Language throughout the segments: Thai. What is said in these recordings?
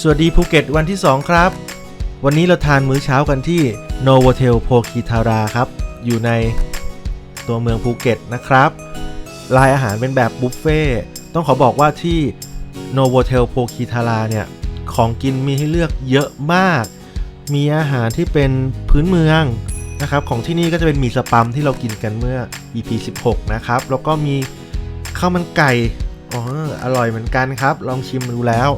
สวัสดีภูเก็ตวันที่ 2 ครับ วันนี้เราทานมื้อเช้ากันที่ Novotel โพคีทาราครับ อยู่ในตัวเมืองภูเก็ตนะครับรายอาหารเป็นแบบบุฟเฟ่ต้องขอบอกว่าที่ Novotel โพคีทาราเนี่ย ของกินมีให้เลือกเยอะมาก มีอาหารที่เป็นพื้นเมืองนะครับ ของที่นี่ก็จะเป็นหมี่สปัมที่เรากินกันเมื่อ EP 16 นะครับ แล้วก็มีข้าวมันไก่ อ๋ออร่อยเหมือนกันครับ ลองชิมดูแล้ว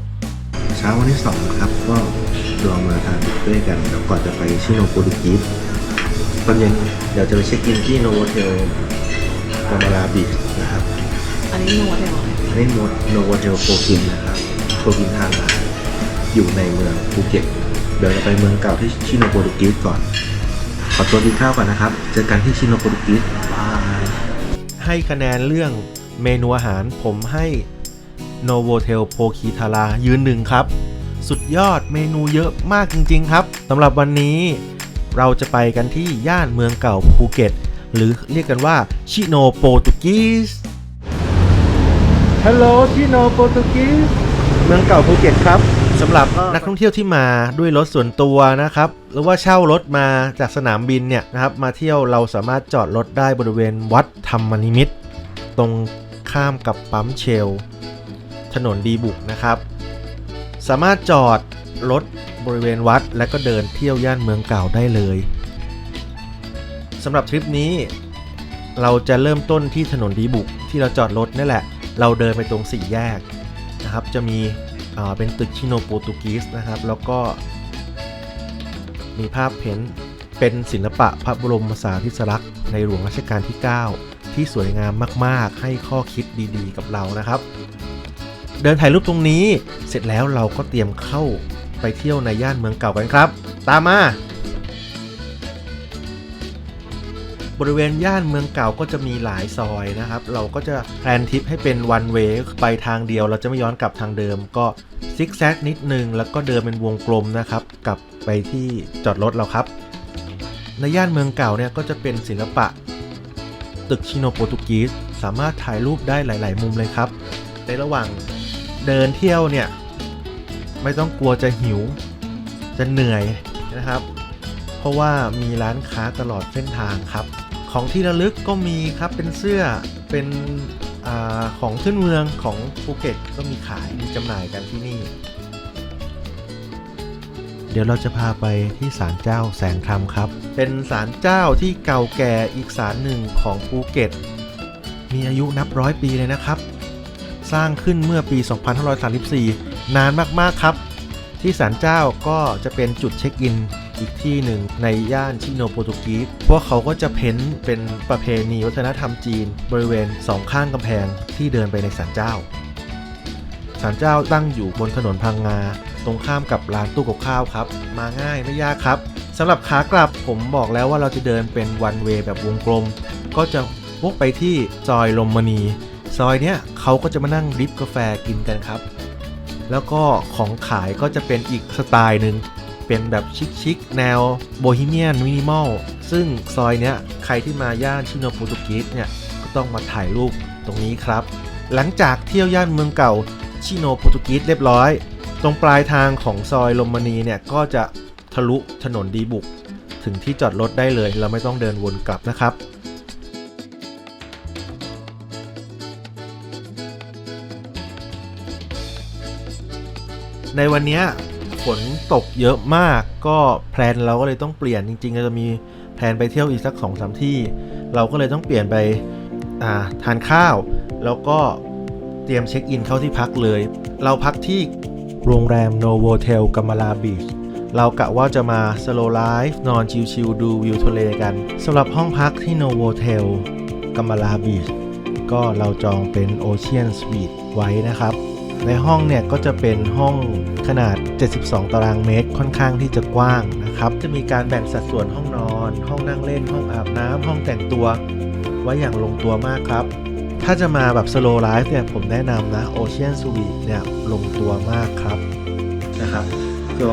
เช้าวันที่สองครับ ก็ลองมาทานบุฟเฟ่ต์กันแล้วก่อนจะไปชิโนโปรตุกีสตอนเย็นเดี๋ยวจะไปเช็คอินที่โนโวเทลกามาลาบีชนะครับ อันนี้นัวได้ไหมอันนี้โนโวเทลโปรกินนะครับโปรกินทางมาอยู่ในเมืองภูเก็ตเดี๋ยวเราไปเมืองเก่าที่ชิโนโปรตุกีสก่อน ขอตัวกินข้าวก่อนนะครับ เจอกันที่ชิโนโปรตุกีสบายให้คะแนนเรื่อง เมนูอาหารผมให้ Novotel โพคีทารายืนหนึ่งครับ สุดยอดเมนูเยอะมากจริง ๆ ครับสำหรับวันนี้เราจะไปกันที่ย่านเมืองเก่าภูเก็ต หรือเรียกกันว่าชิโนโปรตุกีสฮัลโหลชิโนโปรตุกีสเมืองเก่าภูเก็ตครับสำหรับนักท่องเที่ยวที่มาด้วยรถส่วนตัวนะครับ หรือว่าเช่ารถมาจากสนามบินเนี่ยนะครับ มาเที่ยวเราสามารถจอดรถได้บริเวณวัดธรรมนิมิตรตรง ข้ามกับปั๊มเชล ถนนดีบุกนะครับ สามารถจอดรถบริเวณวัด และก็เดินเที่ยวย่านเมืองเก่าได้เลยสำหรับทริปนี้ เราจะเริ่มต้นที่ถนนดีบุกที่เราจอดรถนี่แหละ เราเดินไปตรงสี่แยกนะครับ จะมีเป็นตึกชิโนโปรตุกีสนะครับ แล้วก็มีภาพเพ้นเป็นศิลปะพระบรมสารีริสลักษณ์ในหลวงรัชกาลที่ 9 ที่สวยงามมากๆ ให้ข้อคิดดีๆ กับเรานะครับ เดินถ่ายรูปตรงนี้เสร็จแล้วเราก็เตรียมเข้าไปเที่ยวในย่านเมืองเก่ากันครับ ตามมาบริเวณย่านเมืองเก่าก็จะมีหลายซอยนะครับ เราก็จะแพลนทริปให้เป็นวันเวไปทางเดียว เราจะไม่ย้อนกลับทางเดิม ก็ซิกแซกนิดนึง แล้วก็เดินเป็นวงกลมนะครับ กลับไปที่จอดรถเราครับ ในย่านเมืองเก่าเนี่ยก็จะเป็นศิลปะ ตึกชิโนโปรตุกีสสามารถถ่ายรูปได้หลาย ๆ มุมเลยครับ ในระหว่างเดินเที่ยวเนี่ย ไม่ต้องกลัวจะหิว จะเหนื่อยนะครับ เพราะว่ามีร้านค้าตลอดเส้นทางครับ ของที่ระลึกก็มีครับเป็นเสื้อเป็นอของขึ้นเมืองของภูเก็ตก็มีขายมีจำหน่ายกันที่นี่ ดี๋ยวเราจะพาไปที่ศาลเจ้าแสงธรรมครับ เป็นศาลเจ้าที่เก่าแก่อีกศาลหนึ่งของภูเก็ต มีอายุนับร้อยปีเลยนะครับ สร้างขึ้นเมื่อปี 2534 นานมากๆครับ ที่ศาลเจ้าก็จะเป็นจุดเช็คอินอีกที่หนึ่งในย่านชิโนโปรตุกีสพวกเขาก็จะเพ้นเป็นประเพณีวัฒนธรรมจีน บริเวณสองข้างกำแพงที่เดินไปในศาลเจ้าศาลเจ้าตั้งอยู่บนถนนพังงา ตรงข้ามกับร้านตู้กับข้าวครับ มาง่ายไม่ยากครับสำหรับขากลับผมบอกแล้วว่าเราจะเดินเป็นวันเวแบบวงกลม ก็จะวกไปที่ซอยลมมณี ซอยเนี้ยเขาก็จะมานั่งดริฟกาแฟกินกันครับ แล้วก็ของขายก็จะเป็นอีกสไตล์หนึ่งเป็นแบบชิคๆแนวโบฮีเมียนมินิมอลซึ่งซอยเนี้ยใครที่มาย่านชิโนโปรตุกีสเนี่ยก็ต้องมาถ่ายรูปตรงนี้ครับ หลังจากเที่ยวย่านเมืองเก่าชิโนโปรตุกีสเรียบร้อย รงปลายทางของซอยลมมณีเนี่ยก็จะทะลุถนนดีบุก ถึงที่จอดรถได้เลย เราไม่ต้องเดินวนกลับนะครับในวันนี้ฝนตกเยอะมาก ก็แพลนเราก็เลยต้องเปลี่ยนจริงๆเราจะมีแพลนไปเที่ยวอีกสักสองสามที่ เราก็เลยต้องเปลี่ยนไปอ่าทานข้าว แล้วก็เตรียมเช็คอินเข้าที่พักเลย เราพักที่ โรงแรม Novotel กัมลาบีชเรากะว่าจะมาสโลไลฟ์นอนชิลๆดูวิวทะเลกันสำหรับห้องพักที่ Novotel กัมลาบีชก็เราจองเป็น Ocean Suite ไว้นะครับ ในห้องเนี่ยก็จะเป็นห้องขนาด 72 ตารางเมตรค่อนข้างที่จะกว้างนะครับ จะมีการแบ่งสัดส่วนห้องนอน ห้องนั่งเล่น ห้องอาบน้ำห้องแต่งตัว ไว้อย่างลงตัวมากครับ ถ้าจะมาแบบ slow life เนี่ยผมแนะนำนะ Ocean Suite เนี่ยลงตัวมากครับนะครับ ก็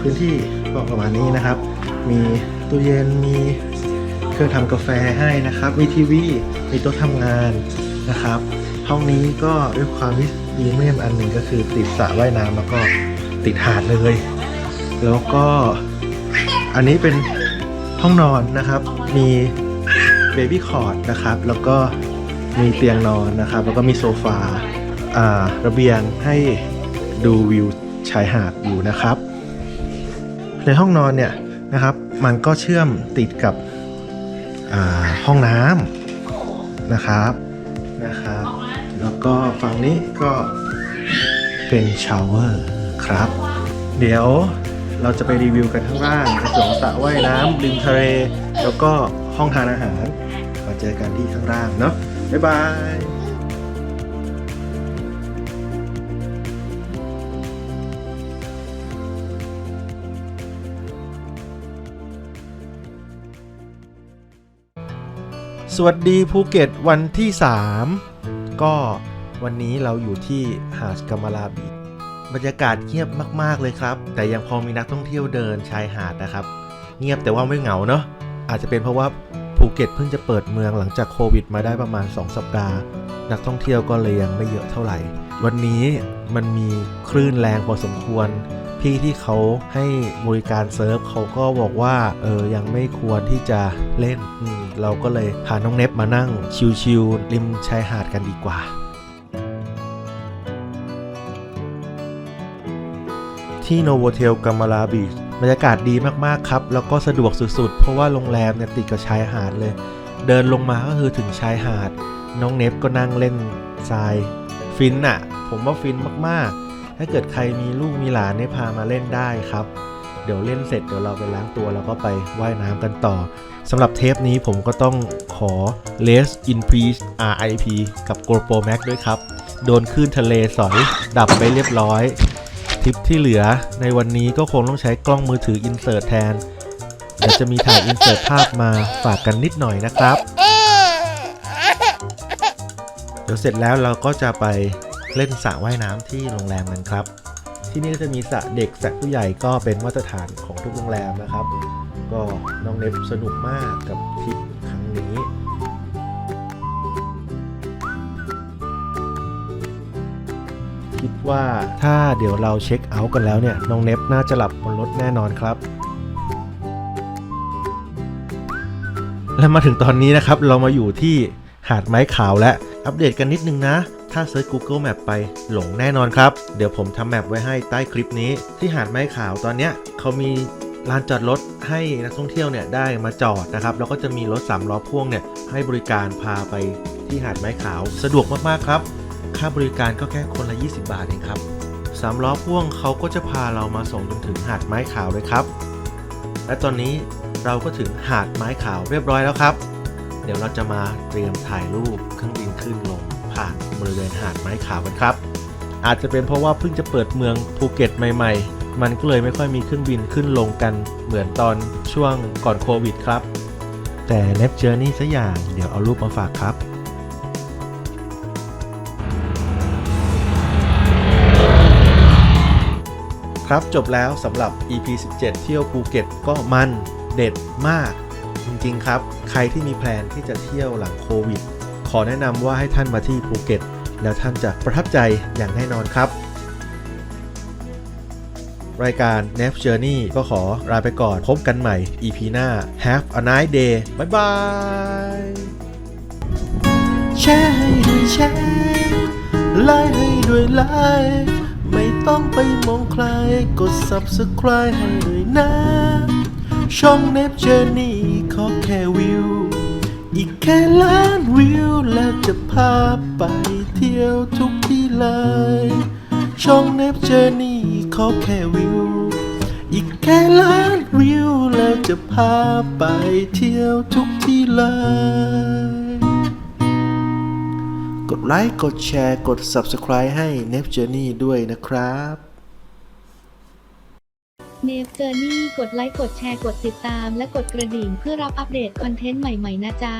พื้นที่ก็ประมาณนี้นะครับ มีตู้เย็นมีเครื่องทำกาแฟให้นะครับ มีทีวีมีโต๊ะทำงานนะครับ ห้องนี้ก็ด้วยความที่พรีเมียมอันหนึ่งก็คือติดสระว่ายน้ำแล้วก็ติดหาดเลย แล้วก็อันนี้เป็นห้องนอนนะครับ มี เบบี้คอร์ดนะครับ แล้วก็มีเตียงนอนนะครับ แล้วก็มีโซฟาอ่าระเบียงให้ดูวิวชายหาดอยู่นะครับ ในห้องนอนเนี่ยนะครับ มันก็เชื่อมติดกับอ่าห้องน้ำนะครับนะครับ แล้วก็ฝั่งนี้ก็เป็นชาวเวอร์ครับ เดี๋ยวเราจะไปรีวิวกันข้างล่างในส่วนของสระว่ายน้ำริมทะเล แล้วก็ห้องทานอาหาร เจอกันที่ข้างล่างเนาะบ๊ายบายสวัสดีภูเก็ตวันที่ 3 ก็วันนี้เราอยู่ที่หาดกำมะลาบีบรรยากาศเงียบมาก ๆ เลยครับ แต่ยังพอมีนักท่องเที่ยวเดินชายหาดนะครับ เงียบแต่ว่าไม่เหงาเนาะอาจจะเป็นเพราะว่า ภูเก็ตเพิ่งจะเปิดเมืองหลังจากโควิดมาได้ประมาณ 2 สัปดาห์ นักท่องเที่ยวก็เลยยังไม่เยอะเท่าไหร่ วันนี้มันมีคลื่นแรงพอสมควร พี่ที่เขาให้บริการเซิร์ฟเขาก็บอกว่าเออยังไม่ควรที่จะเล่น เราก็เลยพาน้องเนฟมานั่งชิลๆริมชายหาดกันดีกว่าที่โนโวเทลกัมมาลาบีช บรรยากาศดีมากๆครับ แล้วก็สะดวกสุดๆ เพราะว่าโรงแรมเนี่ยติดกับชายหาดเลย เดินลงมาก็คือถึงชายหาด น้องเนฟก็นั่งเล่นทราย ฟินอะผมว่าฟินมากๆ ถ้าเกิดใครมีลูกมีหลานเนี่ยพามาเล่นได้ครับ เดี๋ยวเล่นเสร็จเดี๋ยวเราไปล้างตัวแล้วก็ไปว่ายน้ำกันต่อสำหรับเทปนี้ผมก็ต้องขอ Les in Peace RIP กับ GoPro Max ด้วยครับ โดนคลื่นทะเลสอยดับไปเรียบร้อย ทริปที่เหลือในวันนี้ก็คงต้องใช้กล้องมือถืออินเสิร์ตแทนเดี๋ยวจะมีถ่ายอินเสิร์ตภาพมาฝากกันนิดหน่อยนะครับ เดี๋ยวเสร็จแล้วเราก็จะไปเล่นสระว่ายน้ำที่โรงแรมกันครับ ที่นี่ก็จะมีสระเด็กสระผู้ใหญ่ก็เป็นมาตรฐานของทุกโรงแรมนะครับ ก็น้องเนฟสนุกมากกับทริปครั้งนี้ คิดว่าถ้าเดี๋ยวเราเช็คเอาท์กันแล้วเนี่ยน้องเนฟน่าจะหลับบนรถแน่นอนครับ และมาถึงตอนนี้นะครับ เรามาอยู่ที่หาดไม้ขาวและอัปเดตกันนิดนึงนะ ถ้าเซิร์ช Google Map ไปหลงแน่นอนครับ เดี๋ยวผมทำแมปไว้ให้ใต้คลิปนี้ ที่หาดไม้ขาวตอนเนี้ยเขามีลานจอดรถให้นักท่องเที่ยวเนี่ยได้มาจอดนะครับ แล้วก็จะมีรถ3ล้อพ่วงเนี่ยให้บริการพาไปที่หาดไม้ขาวสะดวกมากๆครับ ค่าบริการก็แค่คนละ 20 บาทเองครับสามล้อพ่วงเขาก็จะพาเรามาส่งจนถึงหาดไม้ขาวเลยครับ และตอนนี้เราก็ถึงหาดไม้ขาวเรียบร้อยแล้วครับ เดี๋ยวเราจะมาเตรียมถ่ายรูปเครื่องบินขึ้นลงผ่านบริเวณหาดไม้ขาวกันครับ อาจจะเป็นเพราะว่าเพิ่งจะเปิดเมืองภูเก็ตใหม่ ๆ มันก็เลยไม่ค่อยมีเครื่องบินขึ้นลงกันเหมือนตอนช่วงก่อนโควิดครับ แต่เนฟเจอร์นี่สักอย่างเดี๋ยวเอารูปมาฝากครับ ครับจบแล้วสำหรับ EP 17 เที่ยวภูเก็ตก็มันเด็ดมาก จริงๆครับ ใครที่มีแพลนที่จะเที่ยวหลังโควิด ขอแนะนำว่าให้ท่านมาที่ภูเก็ต แล้วท่านจะประทับใจอย่างแน่นอนครับ รายการ n a v Journey ก็ขอลาไปก่อนพบกันใหม่ EP หน้า Have a nice day บ๊ายบายแชร์ให้แชร์ไลค์ให้ด้วยไลค์ ต้องไปมองใคร กด subscribe ให้ด้วยนะ ช่องเน p เจอร์นี่ขอแค่วิว อีกแค่ล้านวิว แล้วจะพาไปเที่ยวทุกที่เลย ช่องเน p เจอร์นี่ขอแค่วิว อีกแค่ล้านวิว แล้วจะพาไปเที่ยวทุกที่เลย ดไลค์ กดแชร์ กด Subscribe ให้ n e p Journey ด้วยนะครับเนฟเจอร์นี่กดไลค์ กดแชร์ กดติดตาม และกดกระดิ่งเพื่อรับอัปเดตคอนเทนต์ใหม่ ๆ นะจ๊ะ